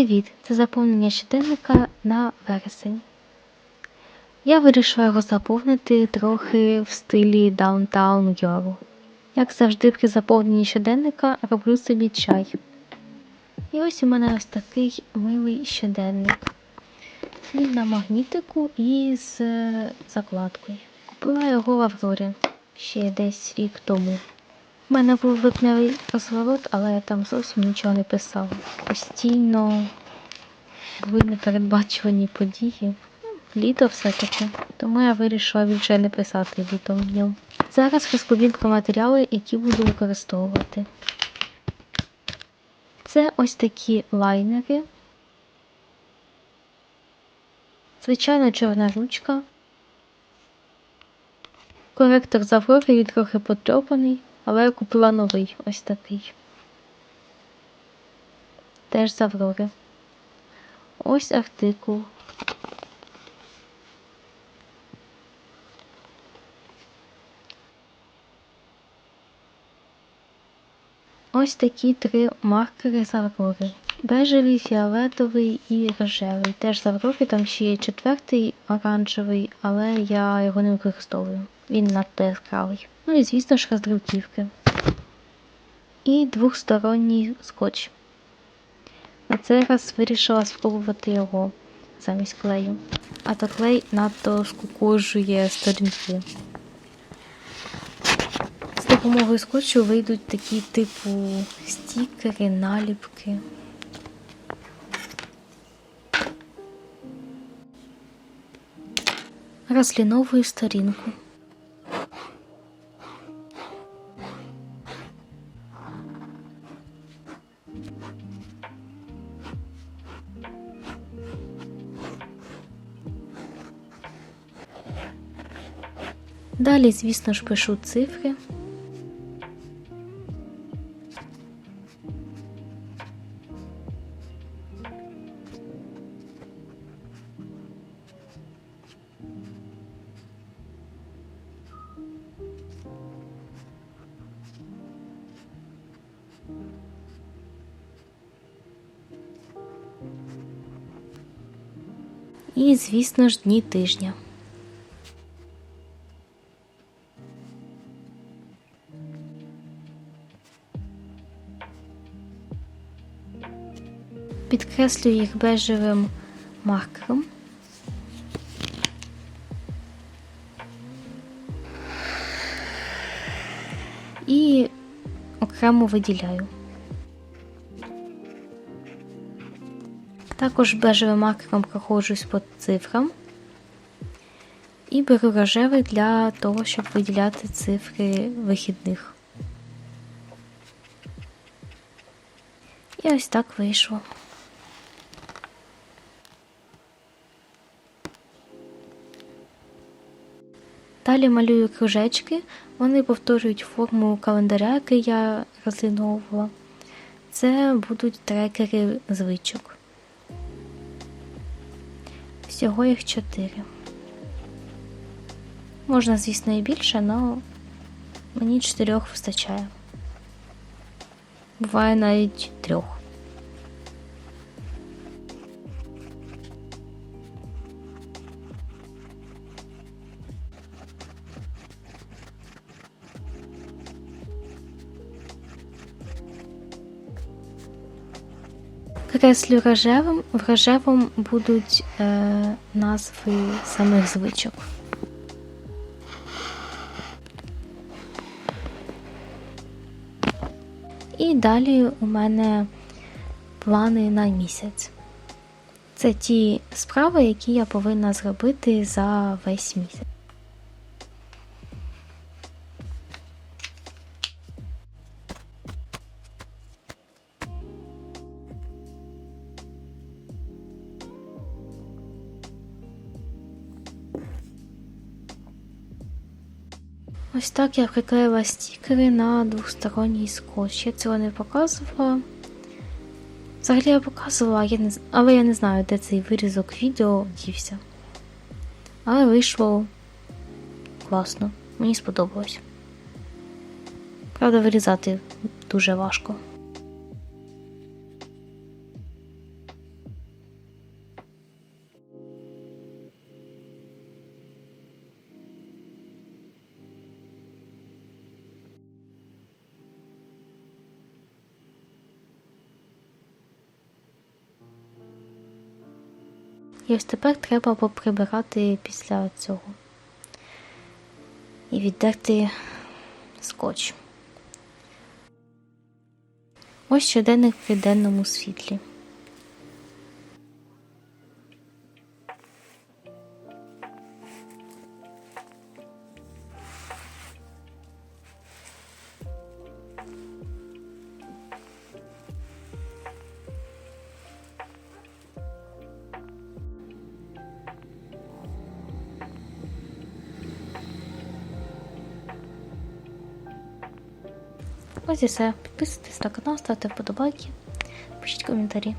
Привіт! Це заповнення щоденника на вересень. Я вирішила його заповнити трохи в стилі Downtown Girl. Як завжди при заповненні щоденника роблю собі чай. І ось у мене ось такий милий щоденник. Він на магнітику і з е, закладкою. Купила його в Аврорі ще десь рік тому. У мене був липневий розворот, але я там зовсім нічого не писала. Постійно були непередбачувані події. Літо все-таки. Тому я вирішила більше не писати літом в ньому. Зараз розповім про матеріали, які буду використовувати. Це ось такі лайнери. Звичайно, чорна ручка. Коректор з Аврори, трохи потрьопаний, але я купила новий ось такий. Теж з Аврори. Ось артикул. Ось такі три маркери з Аврори. Бежевий, фіолетовий і рожевий. Теж з Аврори, там ще є четвертий оранжевий, але я його не використовую. Він надто яскравий. Ну і звісно ж роздруківки. І двохсторонній скотч. На цей раз вирішила спробувати його замість клею. А то клей надто скукожує сторінки. З допомогою скотчу вийдуть такі типу стікери, наліпки. Розліновую сторінку. Далі, звісно ж, пишу цифри. І, звісно ж, дні тижня. Підкреслюю їх бежевим маркером. І окремо виділяю. Також бежевим маркером проходжусь по цифрам і беру рожевий для того, щоб виділяти цифри вихідних. І ось так вийшло. Далі малюю кружечки, вони повторюють форму календаря, який я розліновувала. Це будуть трекери звичок. Всього їх чотири. Можна, звісно, і більше, але мені чотирьох вистачає. Буває навіть трьох. Креслю рожевим, в рожевому будуть е, назви самих звичок. І далі у мене плани на місяць. Це ті справи, які я повинна зробити за весь місяць. Ось так я приклеїла стікери на двосторонній скотч. Я цього не показувала. Взагалі я показувала, я не, але я не знаю, де цей вирізок відео дівся. Але вийшло класно. Мені сподобалось. Правда, вирізати дуже важко. І ось тепер треба поприбирати після цього. І віддерти скотч. Ось щоденник в денному світлі. Ось і все. Підписуйтесь на канал, ставте вподобайки, пишіть коментарі.